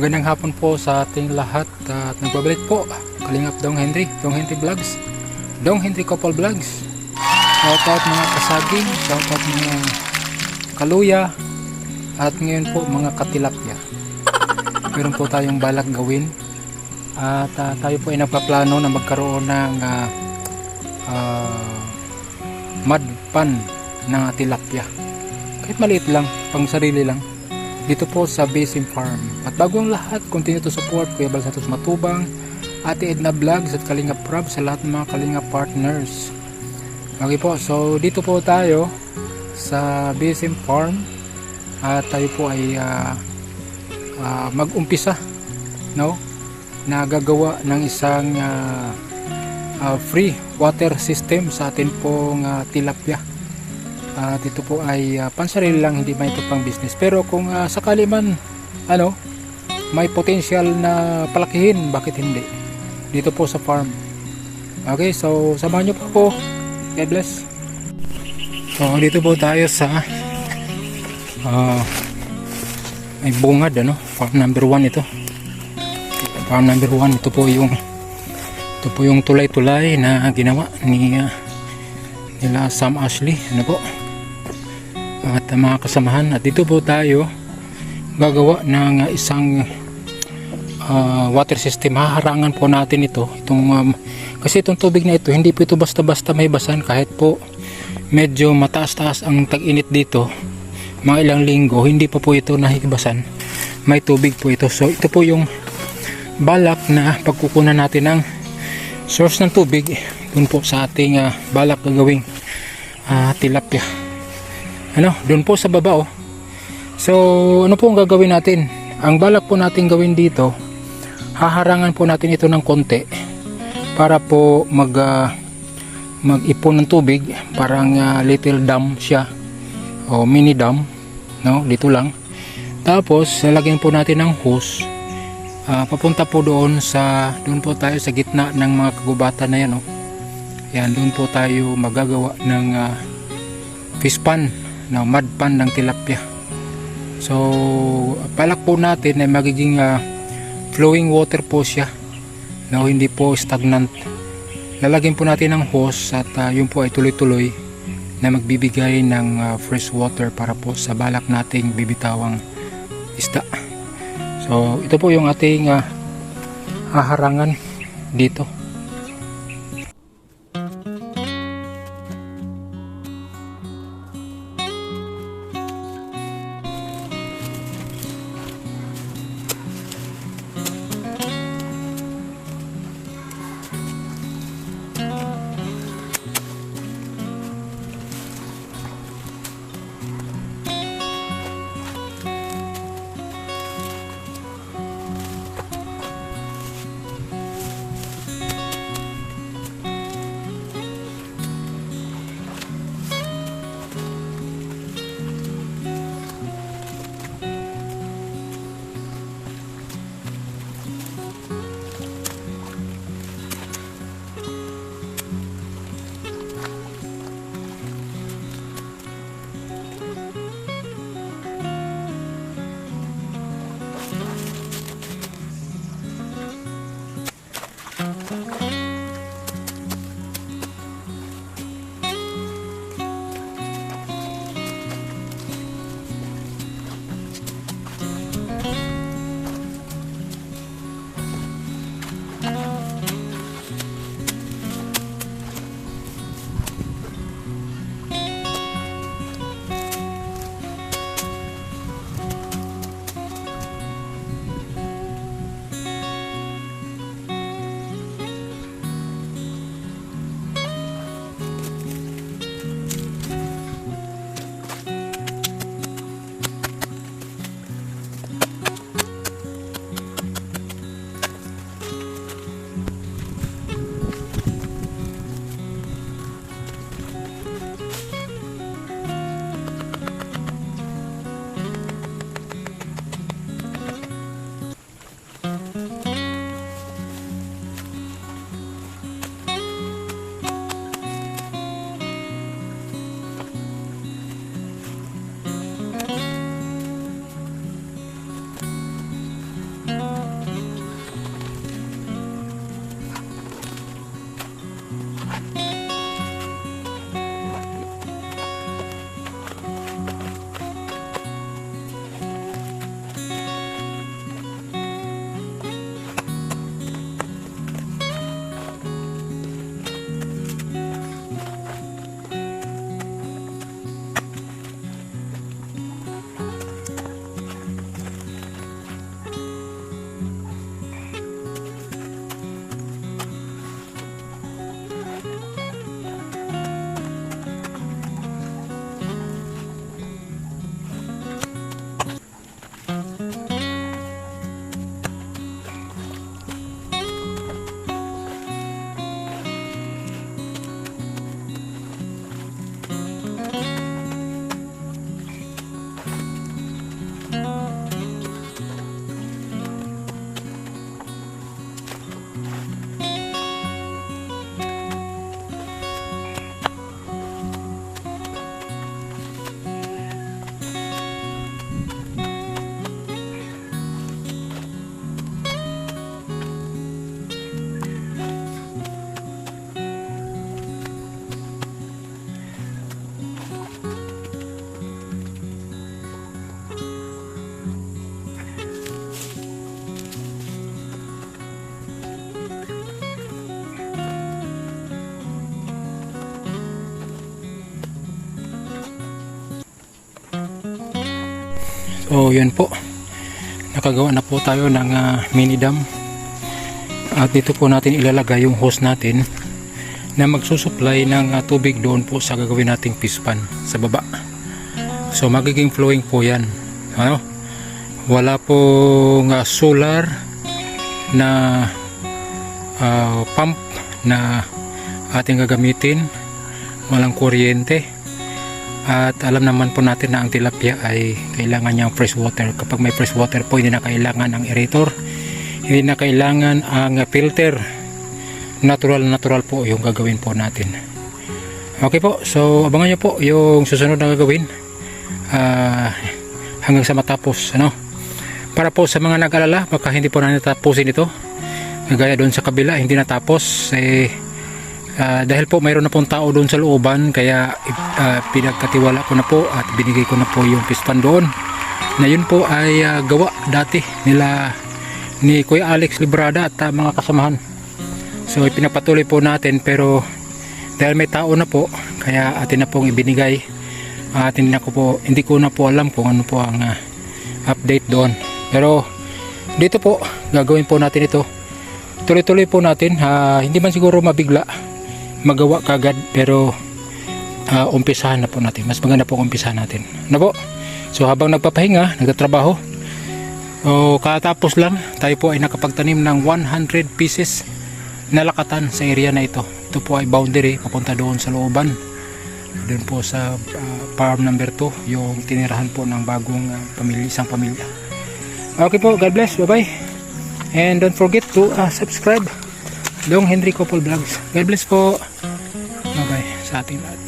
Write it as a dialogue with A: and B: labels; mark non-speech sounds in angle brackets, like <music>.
A: Magandang hapon po sa ating lahat at nagbabalik po. Kalingap Dong Henry, Dong Henry Vlogs. Dong Henry Couple Vlogs. Shoutout mga kasaging, shoutout mga kaluya at ngayon po mga katilapya. <laughs> Meron po tayong balak gawin. At ah, tayo po ay nagpaplano na magkaroon ng ah, ah, mud pan ng tilapia kahit maliit lang, pang sarili lang dito po sa Basin Farm. At bago ang lahat, continue to support Kuya Bal Matubang, Ate Edna Vlogs at Kalinga Prab sa lahat ng mga Kalinga partners. Okay po, so dito po tayo sa Basin Farm at tayo po ay ah, ah, mag-umpisa no na gagawa ng isang ah, ah, free water system sa atin pong ah, tilapia at ito po ay uh, pansarili lang hindi man ito pang business. Pero kung ah, sakali man ano may potential na palakihin bakit hindi? Dito po sa farm. Okay so samahan nyo po po God bless. So dito po tayo sa ah may bungad ano? Farm number 1 ito. Farm number 1 ito po yung ito po yung tulay-tulay na ginawa ni ah, nila Sam Ashley. Ano po at uh, mga kasamahan at dito po tayo gagawa ng isang uh, water system. Haharangan po natin ito. Itong um, kasi itong tubig na ito hindi po ito basta basta may basan. Kahit po medyo mataas taas ang tag-init dito mga ilang linggo hindi pa po ito nahikibasan may tubig po ito. So ito po yung balak na pagkukunan natin ng source ng tubig dun po sa ating uh, balak gagawing uh, tilapia ano, doon po sa baba oh. So, ano po ang gagawin natin? Ang balak po natin gawin dito, haharangan po natin ito ng konti para po mag ah, mag-ipon ng tubig, parang ah, little dam siya o mini dam, no? Dito lang. Tapos, lalagyan po natin ng hose. Ah, papunta po doon sa doon po tayo sa gitna ng mga kagubatan na yan, oh. Yan, doon po tayo magagawa ng ah, fish pan na mud pan ng tilapia. So, palak po natin ay magiging ah, flowing water po siya. No, hindi po stagnant. Lalagyan po natin ng hose at ah, yun po ay tuloy-tuloy na magbibigay ng ah, fresh water para po sa balak nating bibitawang isda. So, ito po yung ating ah, haharangan dito. So yun po. Nakagawa na po tayo ng ah, mini dam. At dito po natin ilalagay yung hose natin na magsusupply ng ah, tubig doon po sa gagawin nating fish pan sa baba. So magiging flowing po yan. Ano? Wala pong ah, solar na ah, pump na ating gagamitin. Walang kuryente. At alam naman po natin na ang tilapia ay kailangan niyang fresh water. Kapag may fresh water po, hindi na kailangan ang aerator. Hindi na kailangan ang filter. Natural natural po yung gagawin po natin. Okay po, so abangan niyo po yung susunod na gagawin. Ah, hanggang sa matapos. Ano? Para po sa mga nag-alala, baka hindi po na natapusin ito. Gaya doon sa kabila, hindi natapos. Eh, Ah, dahil po mayroon na pong tao doon sa looban kaya ah, pinagkatiwala ko na po at binigay ko na po yung pispan doon. Na yun po ay ah, gawa dati nila ni Kuya Alex Librada at ah, mga kasamahan. So pinapatuloy po natin pero dahil may tao na po kaya atin na pong ibinigay. At hindi, na ko po, hindi ko na po alam kung ano po ang ah, update doon. Pero dito po gagawin po natin ito. Tuloy-tuloy po natin ah, hindi man siguro mabigla magawa kagad pero uh, umpisahan na po natin. Mas maganda po umpisahan natin. Na po? So habang nagpapahinga nagtatrabaho o katapos lang tayo po ay nakapagtanim ng 100 pieces na lakatan sa area na ito. Ito po ay boundary papunta doon sa looban. Doon po sa ah, farm number 2 yung tinirahan po ng bagong ah, pamilya isang pamilya. Okay po God bless. Bye bye and don't forget to ah, subscribe Dong Henry Couple Vlogs. God bless po. Bye-bye sa ating lahat.